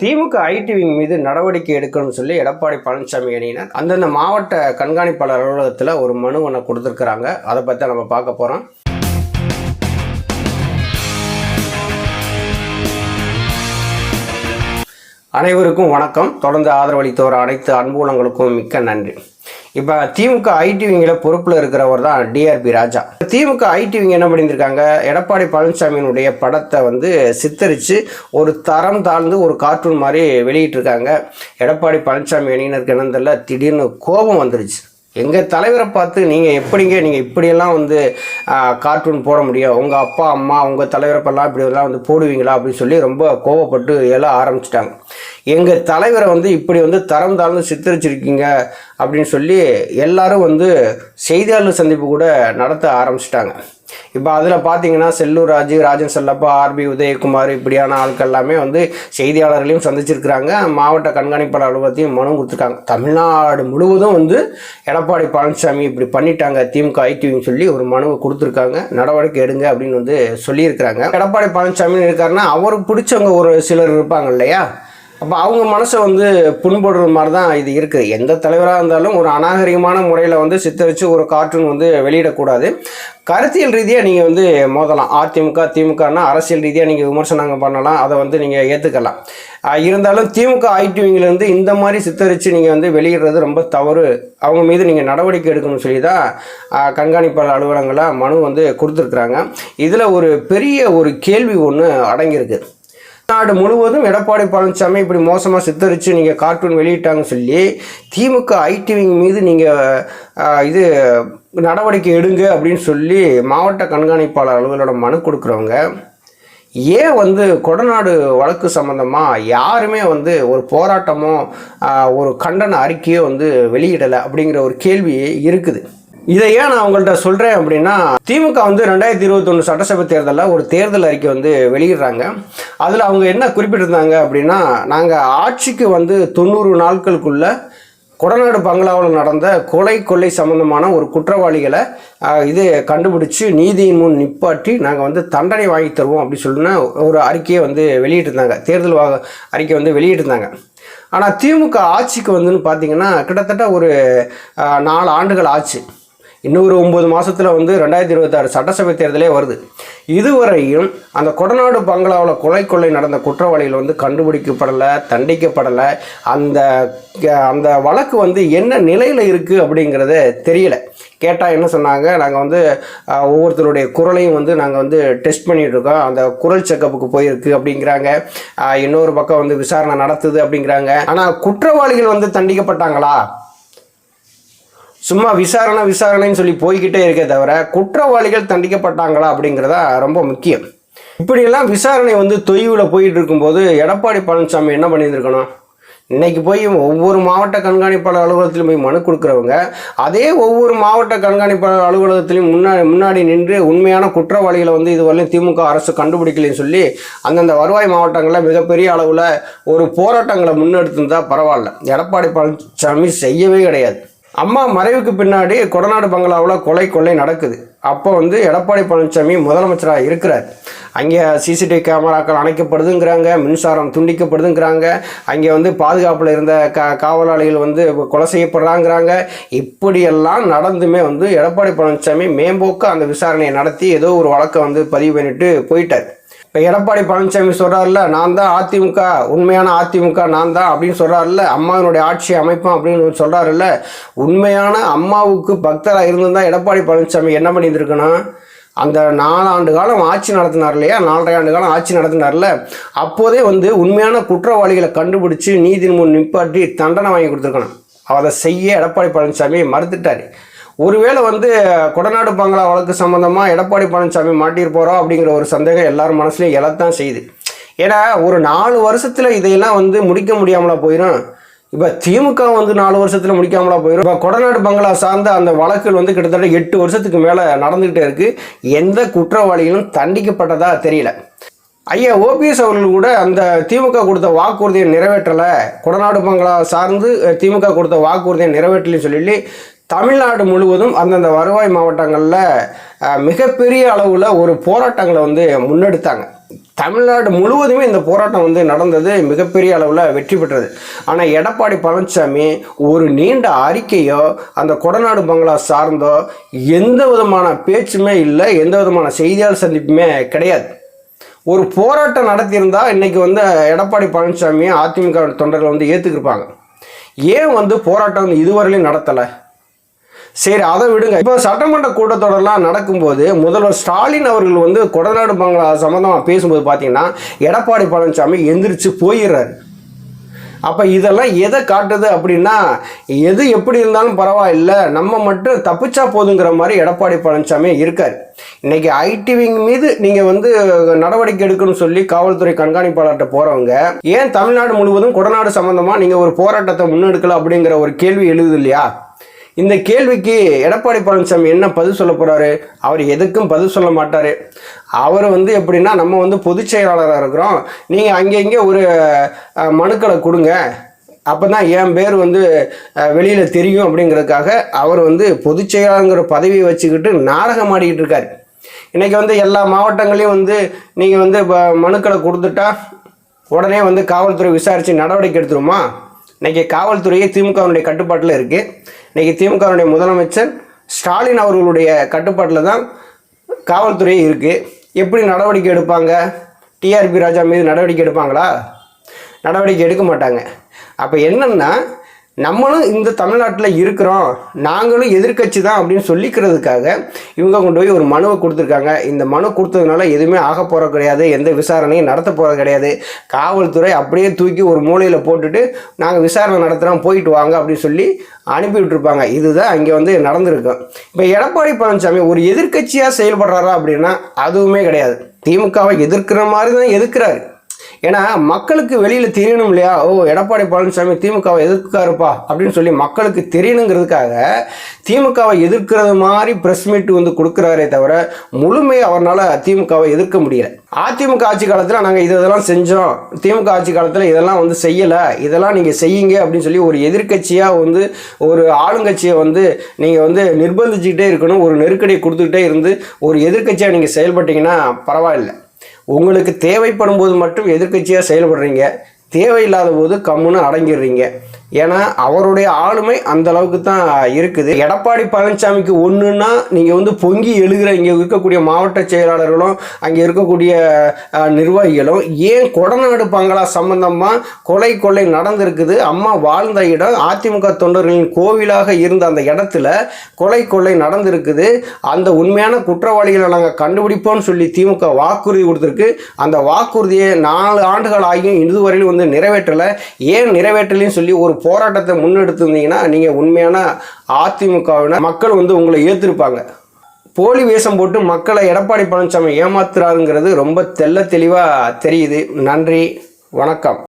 DMK IT wing மீது நடவடிக்கை எடுக்கணும்னு சொல்லி எடப்பாடி பழனிசாமி அணியினர் அந்தந்த மாவட்ட கண்காணிப்பாளர் அலுவலகத்தில் ஒரு மனு ஒன்று கொடுத்துருக்குறாங்க. அதை பற்றி நம்ம பார்க்க போகிறோம் அனைவருக்கும் வணக்கம். தொடர்ந்து ஆதரவளித்து அனைத்து அன்புலங்களுக்கும் மிக்க நன்றி. இப்போ திமுக ஐடிவிங்கில் பொறுப்பில் இருக்கிறவர் தான் டிஆர்பி ராஜா. திமுக ஐடிவிங்க என்ன பண்ணியிருக்காங்க எடப்பாடி பழனிசாமியினுடைய படத்தை வந்து சித்தரித்து ஒரு தரம் தாழ்ந்து ஒரு கார்ட்டூன் மாதிரி வெளியிட்டிருக்காங்க. எடப்பாடி பழனிசாமி அணியினருக்கு என்னன்னு தெரியல. திடீர்னு கோபம் வந்துருச்சு. எங்கள் தலைவரை பார்த்து நீங்கள் எப்படிங்க நீங்கள் இப்படியெல்லாம் வந்து கார்ட்டூன் போட முடியும்? உங்கள் அப்பா அம்மா உங்கள் தலைவரப்பெல்லாம் இப்படியெல்லாம் வந்து போடுவீங்களா? அப்படின்னு சொல்லி ரொம்ப கோவப்பட்டு எல்லாம் ஆரம்பிச்சிட்டாங்க. எங்கள் தலைவரை வந்து இப்படி வந்து தரம் தாழ்ந்து சித்தரிச்சிருக்கீங்க அப்படின்னு சொல்லி எல்லாரும் வந்து செய்தியாளர் சந்திப்பு கூட நடத்த ஆரம்பிச்சிட்டாங்க. இப்போ அதில் பார்த்தீங்கன்னா செல்லூர் ராஜு ராஜன் செல்லப்பா ஆர்பி உதயகுமார் இப்படியான ஆட்கள் எல்லாமே வந்து செய்தியாளர்களையும் சந்திச்சிருக்கிறாங்க. மாவட்ட கண்காணிப்பாளர் அலுவலகத்தையும் மனு கொடுத்துருக்காங்க. தமிழ்நாடு முழுவதும் வந்து எடப்பாடி பழனிசாமி இப்படி பண்ணிட்டாங்க. திமுக ஐடிவின்னு சொல்லி ஒரு மனுவை கொடுத்துருக்காங்க. நடவடிக்கை எடுங்க அப்படின்னு வந்து சொல்லியிருக்கிறாங்க. எடப்பாடி பழனிசாமின்னு இருக்காருன்னா அவருக்கு பிடிச்சவங்க ஒரு சிலர் இருப்பாங்க இல்லையா? அப்போ அவங்க மனசை வந்து புண்படுற மாதிரி தான் இது இருக்குது எந்த தலைவராக இருந்தாலும் ஒரு அநாகரிகமான முறையில் வந்து சித்தரித்து ஒரு கார்ட்டூன் வந்து வெளியிடக்கூடாது. கருத்தியல் ரீதியாக நீங்கள் வந்து மோதலாம். அதிமுக திமுகனா அரசியல் ரீதியாக நீங்கள் விமர்சனங்கள் பண்ணலாம். அதை வந்து நீங்கள் ஏற்றுக்கலாம் இருந்தாலும் திமுக ஐடிவிங்கிலேருந்து இந்த மாதிரி சித்தரித்து நீங்கள் வந்து வெளியிடுறது ரொம்ப தவறு. அவங்க மீது நீங்கள் நடவடிக்கை எடுக்கணும்னு சொல்லி தான் கண்காணிப்பாளர் அலுவலங்களாக மனு வந்து கொடுத்துருக்குறாங்க. இதில் ஒரு பெரிய ஒரு கேள்வி ஒன்று அடங்கியிருக்கு. நாடு முழுவதும் எடப்பாடி பழனிசாமி இப்படி மோசமாக சித்தரித்து நீங்கள் கார்ட்டூன் வெளியிட்டாங்கன்னு சொல்லி திமுக ஐடிவிங் மீது நீங்கள் இது நடவடிக்கை எடுங்க அப்படின்னு சொல்லி மாவட்ட கண்காணிப்பாளர் அலுவலோட மனு கொடுக்குறவங்க ஏன் வந்து கொடநாடு வழக்கு சம்மந்தமாக யாருமே வந்து ஒரு போராட்டமோ ஒரு கண்டன அறிக்கையோ வந்து வெளியிடலை அப்படிங்கிற ஒரு கேள்வி இருக்குது. இதை ஏன் நான் உங்கள்கிட்ட சொல்கிறேன் அப்படின்னா திமுக வந்து ரெண்டாயிரத்தி இருபத்தொன்று சட்டசபை தேர்தலில் ஒரு தேர்தல் அறிக்கை வந்து வெளியிடுறாங்க. அதில் அவங்க என்ன குறிப்பிட்டிருந்தாங்க அப்படின்னா நாங்கள் ஆட்சிக்கு வந்து தொண்ணூறு நாட்களுக்குள்ள கொடநாடு பங்களாவில் நடந்த கொலை கொள்ளை சம்பந்தமான ஒரு குற்றவாளிகளை இது கண்டுபிடிச்சு நீதியின் முன் நிப்பாட்டி நாங்கள் வந்து தண்டனை வாங்கி தருவோம் அப்படி சொல்லினா ஒரு அறிக்கையை வந்து வெளியிட்டிருந்தாங்க. தேர்தல் வா அறிக்கை வந்து வெளியிட்டிருந்தாங்க. ஆனால் திமுக ஆட்சிக்கு வந்துன்னு பார்த்தீங்கன்னா கிட்டத்தட்ட ஒரு நாலு ஆண்டுகள் ஆச்சு. இன்னொரு ஒம்பது மாதத்தில் வந்து ரெண்டாயிரத்தி இருபத்தாறு சட்டசபை தேர்தலே வருது. இதுவரையும் அந்த கொடநாடு பங்களாவில் கொலை கொள்ளை நடந்த குற்றவாளிகள் வந்து கண்டுபிடிக்கப்படலை தண்டிக்கப்படலை. அந்த அந்த வழக்கு வந்து என்ன நிலையில் இருக்குது அப்படிங்கிறத தெரியல. கேட்டால் என்ன சொன்னாங்க? நாங்கள் வந்து ஒவ்வொருத்தருடைய குரலையும் வந்து நாங்கள் வந்து டெஸ்ட் பண்ணிகிட்ருக்கோம் அந்த குரல் செக்கப்புக்கு போயிருக்கு அப்படிங்கிறாங்க. இன்னொரு பக்கம் வந்து விசாரணை நடத்துது அப்படிங்கிறாங்க. ஆனால் குற்றவாளிகள் வந்து தண்டிக்கப்பட்டாங்களா? சும்மா விசாரணை விசாரணைன்னு சொல்லி போய்கிட்டே இருக்கே தவிர குற்றவாளிகள் தண்டிக்கப்பட்டாங்களா அப்படிங்கிறதா ரொம்ப முக்கியம். இப்படியெல்லாம் விசாரணை வந்து தொய்வில் போயிட்டு இருக்கும்போது எடப்பாடி பழனிசாமி என்ன பண்ணியிருந்துருக்கணும்? இன்னைக்கு போய் ஒவ்வொரு மாவட்ட கண்காணிப்பாளர் அலுவலகத்திலும் போய் மனு கொடுக்குறவங்க அதே ஒவ்வொரு மாவட்ட கண்காணிப்பாளர் அலுவலகத்திலையும் முன்னாடி முன்னாடி நின்று உண்மையான குற்றவாளிகளை வந்து இதுவரையும் திமுக அரசு கண்டுபிடிக்கலன்னு சொல்லி அந்தந்த வருவாய் மாவட்டங்களில் மிகப்பெரிய அளவில் ஒரு போராட்டங்களை முன்னெடுத்திருந்தால் பரவாயில்ல. எடப்பாடி பழனிசாமி செய்யவே கிடையாது. அம்மா மறைவுக்கு பின்னாடி கொடநாடு பங்களாவில் கொலை கொள்ளை நடக்குது. அப்போ வந்து எடப்பாடி பழனிசாமி முதலமைச்சராக இருக்கிறார். அங்கே சிசிடிவி கேமராக்கள் அணைக்கப்படுதுங்கிறாங்க மின்சாரம் துண்டிக்கப்படுதுங்கிறாங்க. அங்கே வந்து பாதுகாப்பில் இருந்த கா காவலாளிகள் வந்து கொலை செய்யப்படுறாங்கிறாங்க. இப்படியெல்லாம் நடந்துமே வந்து எடப்பாடி பழனிசாமி மேம்போக்க அந்த விசாரணையை நடத்தி ஏதோ ஒரு வழக்கை வந்து பதிவு பண்ணிட்டு போயிட்டார். இப்போ எடப்பாடி பழனிசாமி சொல்கிறாருல்ல நான் தான் அதிமுக உண்மையான அதிமுக நான் தான் அப்படின்னு சொல்கிறாருல்ல அம்மாவினுடைய ஆட்சி அமைப்போம் அப்படின்னு சொல்கிறாருல்ல உண்மையான அம்மாவுக்கு பக்தராக இருந்திருந்தால் எடப்பாடி பழனிசாமி என்ன பண்ணியிருந்துருக்கணும்? அந்த நாலாண்டு காலம் ஆட்சி நடத்தினார் இல்லையா? நாலரை ஆண்டு காலம் ஆட்சி நடத்தினார்ல. அப்போதே வந்து உண்மையான குற்றவாளிகளை கண்டுபிடிச்சி நீதி முன் நிப்பாட்டி தண்டனை வாங்கி கொடுத்துருக்கணும். அதை செய்ய எடப்பாடி பழனிசாமி மறுத்துட்டார். ஒருவேளை வந்து கொடநாடு பங்களா வழக்கு சம்மந்தமாக எடப்பாடி பழனிசாமி மாட்டியிருப்போறோம் அப்படிங்கிற ஒரு சந்தேகம் எல்லார் மனசுலையும் எழத்தான் செய்யுது. ஏன்னா ஒரு நாலு வருஷத்தில் இதையெல்லாம் வந்து முடிக்க முடியாமலா போயிடும் இப்போ திமுக வந்து நாலு வருஷத்தில் முடிக்காமலா போயிடும் இப்போ கொடநாடு பங்களா சார்ந்த அந்த வழக்குகள் வந்து கிட்டத்தட்ட எட்டு வருஷத்துக்கு மேலே நடந்துக்கிட்டே இருக்குது எந்த குற்றவாளிகளும் தண்டிக்கப்பட்டதா தெரியல. ஐயா ஓபிஎஸ் அவர்கள் கூட அந்த திமுக கொடுத்த வாக்குறுதியை நிறைவேற்றலை. கொடநாடு பங்களா சார்ந்து திமுக கொடுத்த வாக்குறுதியை நிறைவேற்றலைன்னு சொல்லி தமிழ்நாடு முழுவதும் அந்தந்த வருவாய் மாவட்டங்களில் மிகப்பெரிய அளவில் ஒரு போராட்டங்களை வந்து முன்னெடுத்தாங்க. தமிழ்நாடு முழுவதுமே இந்த போராட்டம் வந்து நடந்தது மிகப்பெரிய அளவில் வெற்றி பெற்றது. ஆனால் எடப்பாடி பழனிசாமி ஒரு நீண்ட அறிக்கையோ அந்த கொடநாடு பங்களா சார்ந்தோ எந்த விதமான பேச்சுமே இல்லை எந்த விதமான செய்தியாளர் சந்திப்புமே கிடையாது. ஒரு போராட்டம் நடத்தியிருந்தா இன்னைக்கு வந்து எடப்பாடி பழனிசாமி அதிமுக தொண்டர்கள் வந்து ஏற்றுக்கிருப்பாங்க ஏன் வந்து போராட்டம் வந்து இதுவரையிலும் நடத்தலை? சரி அதை விடுங்க. இப்போ சட்டமன்ற கூட்டத்தொடர்லாம் நடக்கும்போது முதல்வர் ஸ்டாலின் அவர்கள் வந்து கொடநாடு பங்களா சம்மந்தமாக பேசும்போது பார்த்தீங்கன்னா எடப்பாடி பழனிசாமி எந்திரிச்சு போயிடுறாரு. அப்போ இதெல்லாம் எதை காட்டுது அப்படின்னா எது எப்படி இருந்தாலும் பரவாயில்ல நம்ம மட்டும் தப்பிச்சா போதுங்கிற மாதிரி எடப்பாடி பழனிசாமி இருக்கார். இன்றைக்கி ஐடிவிங் மீது நீங்கள் வந்து நடவடிக்கை எடுக்கணும்னு சொல்லி காவல்துறை கண்காணிப்பாளர்கிட்ட போகிறவங்க ஏன் தமிழ்நாடு முழுவதும் கொடநாடு சம்மந்தமாக நீங்கள் ஒரு போராட்டத்தை முன்னெடுக்கல அப்படிங்கிற ஒரு கேள்வி எழுது இல்லையா? இந்த கேள்விக்கு எடப்பாடி பழனிசாமி என்ன பதில் சொல்ல போகிறாரு அவர் எதுக்கும் பதில் சொல்ல மாட்டார். அவர் வந்து எப்படின்னா நம்ம வந்து பொதுச் செயலாளராக இருக்கிறோம். நீங்கள் அங்கே இங்கே ஒரு மனுக்களை கொடுங்க. அப்போ தான் என் பேர் வந்து வெளியில் தெரியும் அப்படிங்கிறதுக்காக அவர் வந்து பொதுச் செயலாளருங்கிற பதவியை வச்சுக்கிட்டு நாடகம் ஆடிக்கிட்டு இருக்கார். இன்றைக்கி வந்து எல்லா மாவட்டங்களையும் வந்து நீங்கள் வந்து இப்போ மனுக்களை கொடுத்துட்டா உடனே வந்து காவல்துறை விசாரித்து நடவடிக்கை எடுத்துருமா? இன்னைக்கு காவல்துறையே திமுகவினுடைய கட்டுப்பாட்டில் இருக்குது இன்னைக்கு திமுகவுடைய முதலமைச்சர் ஸ்டாலின் அவர்களுடைய கட்டுப்பாட்டில் தான் காவல்துறை இருக்குது எப்படி நடவடிக்கை எடுப்பாங்க? டிஆர்பி ராஜா மீது நடவடிக்கை எடுப்பாங்களா? நடவடிக்கை எடுக்க மாட்டாங்க. அப்போ என்னென்னா நம்மளும் இந்த தமிழ்நாட்டில் இருக்கிறோம். நாங்களும் எதிர்க்கட்சி தான் அப்படின்னு சொல்லிக்கிறதுக்காக இவங்க கொண்டு போய் ஒரு மனுவை கொடுத்துருக்காங்க. இந்த மனு கொடுத்ததுனால எதுவுமே ஆக போகிறது கிடையாது. எந்த விசாரணையும் நடத்த போகிறது கிடையாது. காவல்துறை அப்படியே தூக்கி ஒரு மூலையில் போட்டுட்டு நாங்கள் விசாரணை நடத்துகிறோம் போயிட்டு வாங்க அப்படின்னு சொல்லி அனுப்பி விட்டுருப்பாங்க. இதுதான் அங்கே வந்து நடந்திருக்கும் இப்போ எடப்பாடி பழனிசாமி ஒரு எதிர்க்கட்சியாக செயல்படுறாரா அப்படின்னா அதுவுமே கிடையாது. திமுகவை எதிர்க்கிற மாதிரி தான் எதிர்க்கிறாரு. ஏன்னா மக்களுக்கு வெளியில் தெரியணும் இல்லையா? ஓ எடப்பாடி பழனிசாமி திமுகவை எதிர்க்காருப்பா அப்படின்னு சொல்லி மக்களுக்கு தெரியணுங்கிறதுக்காக திமுகவை எதிர்க்கிறது மாதிரி ப்ரெஸ் மீட் வந்து கொடுக்குறாரே தவிர முழுமையை அவரால் திமுகவை எதிர்க்க முடியல. அதிமுக ஆட்சி காலத்தில் நாங்கள் இது இதெல்லாம் செஞ்சோம். திமுக ஆட்சி காலத்தில் இதெல்லாம் வந்து செய்யலை. இதெல்லாம் நீங்கள் செய்யுங்க அப்படின்னு சொல்லி ஒரு எதிர்க்கட்சியாக வந்து ஒரு ஆளுங்கட்சியை வந்து நீங்கள் வந்து நிர்பந்திச்சுக்கிட்டே இருக்கணும். ஒரு நெருக்கடியை கொடுத்துக்கிட்டே இருந்து ஒரு எதிர்க்கட்சியாக நீங்கள் செயல்பட்டீங்கன்னா பரவாயில்லை. உங்களுக்கு தேவைப்படும் போது மட்டும் எதிர்க்கட்சியாக செயல்படுறீங்க. தேவையில்லாத போது கம்முன்னு அடங்கிடுறீங்க. ஏன்னா அவருடைய ஆளுமை அந்த அளவுக்கு தான் இருக்குது. எடப்பாடி பழனிசாமிக்கு ஒன்றுன்னா நீங்கள் வந்து பொங்கி எழுகிற இங்கே இருக்கக்கூடிய மாவட்ட செயலாளர்களும் அங்கே இருக்கக்கூடிய நிர்வாகிகளும் ஏன் கொடநாடு பங்களா சம்பந்தமாக கொலை கொள்ளை நடந்திருக்குது? அம்மா வாழ்ந்த இடம் அதிமுக தொண்டர்களின் கோவிலாக இருந்த அந்த இடத்துல கொலை கொள்ளை நடந்திருக்குது. அந்த உண்மையான குற்றவாளிகளை நாங்கள் கண்டுபிடிப்போம்னு சொல்லி திமுக வாக்குறுதி கொடுத்துருக்கு. அந்த வாக்குறுதியை நாலு ஆண்டுகள் ஆகியும் இதுவரையிலும் வந்து நிறைவேற்றலை. ஏன் நிறைவேற்றலைன்னு சொல்லி ஒரு போராட்டத்தை முன்னெடுத்திருந்தீங்கன்னா நீங்கள் உண்மையான அதிமுகவினர் மக்கள் வந்து உங்களை ஏற்றிருப்பாங்க போலி வேஷம் போட்டு மக்களை எடப்பாடி பழனிசாமி ஏமாத்துறாருங்கிறது ரொம்ப தெல்ல தெளிவாக தெரியுது. நன்றி வணக்கம்.